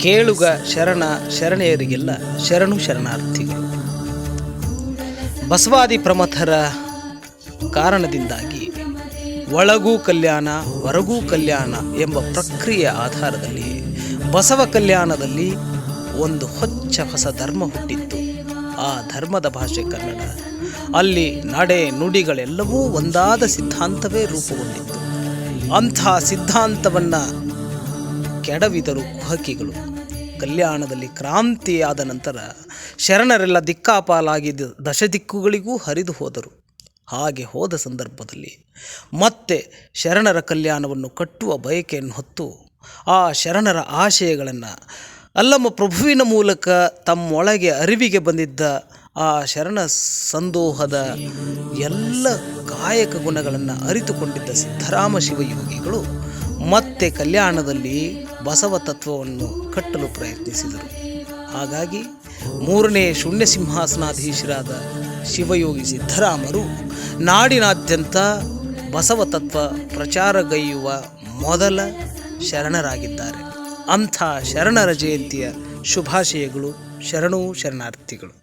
ಕೇಳುಗ ಶರಣ ಶರಣೆಯರಿಗೆಲ್ಲ ಶರಣು ಶರಣಾರ್ಥಿಗಳು. ಬಸವಾದಿ ಪ್ರಮಥರ ಕಾರಣದಿಂದಾಗಿ ಒಳಗೂ ಕಲ್ಯಾಣ, ಹೊರಗೂ ಕಲ್ಯಾಣ ಎಂಬ ಪ್ರಕ್ರಿಯೆ ಆಧಾರದಲ್ಲಿ ಬಸವ ಕಲ್ಯಾಣದಲ್ಲಿ ಒಂದು ಹೊಚ್ಚ ಹೊಸ ಧರ್ಮ ಹುಟ್ಟಿತ್ತು. ಆ ಧರ್ಮದ ಭಾಷೆ ಕನ್ನಡ. ಅಲ್ಲಿ ನಡೆ ನುಡಿಗಳೆಲ್ಲವೂ ಒಂದಾದ ಸಿದ್ಧಾಂತವೇ ರೂಪುಗೊಂಡಿತ್ತು. ಅಂಥ ಸಿದ್ಧಾಂತವನ್ನು ಕೆಡವಿದರು ಕುಹಕಿಗಳು ಕಲ್ಯಾಣದಲ್ಲಿ ಕ್ರಾಂತಿಯಾದ ನಂತರ ಶರಣರೆಲ್ಲ ದಿಕ್ಕಾಪಾಲಾಗಿದ್ದ ದಶದಿಕ್ಕುಗಳಿಗೂ ಹರಿದು ಹೋದರು. ಹಾಗೆ ಹೋದ ಸಂದರ್ಭದಲ್ಲಿ ಮತ್ತೆ ಶರಣರ ಕಲ್ಯಾಣವನ್ನು ಕಟ್ಟುವ ಬಯಕೆಯನ್ನು ಹೊತ್ತು ಆ ಶರಣರ ಆಶಯಗಳನ್ನು ಅಲ್ಲಮ್ಮ ಪ್ರಭುವಿನ ಮೂಲಕ ತಮ್ಮೊಳಗೆ ಅರಿವಿಗೆ ಬಂದಿದ್ದ ಆ ಶರಣ ಸಂದೋಹದ ಎಲ್ಲ ಕಾಯಕ ಗುಣಗಳನ್ನು ಅರಿತುಕೊಂಡಿದ್ದ ಸಿದ್ಧರಾಮ ಶಿವಯೋಗಿಗಳು ಮತ್ತೆ ಕಲ್ಯಾಣದಲ್ಲಿ ಬಸವ ತತ್ವವನ್ನು ಕಟ್ಟಲು ಪ್ರಯತ್ನಿಸಿದರು. ಹಾಗಾಗಿ ಮೂರನೇ ಶೂನ್ಯ ಸಿಂಹಾಸನಾಧೀಶರಾದ ಶಿವಯೋಗಿ ಸಿದ್ಧರಾಮರು ನಾಡಿನಾದ್ಯಂತ ಬಸವ ತತ್ವ ಪ್ರಚಾರಗೈಯುವ ಮೊದಲ ಶರಣರಾಗಿದ್ದಾರೆ. ಅಂಥ ಶರಣರ ಜಯಂತಿಯ ಶುಭಾಶಯಗಳು, ಶರಣು ಶರಣಾರ್ಥಿಗಳು.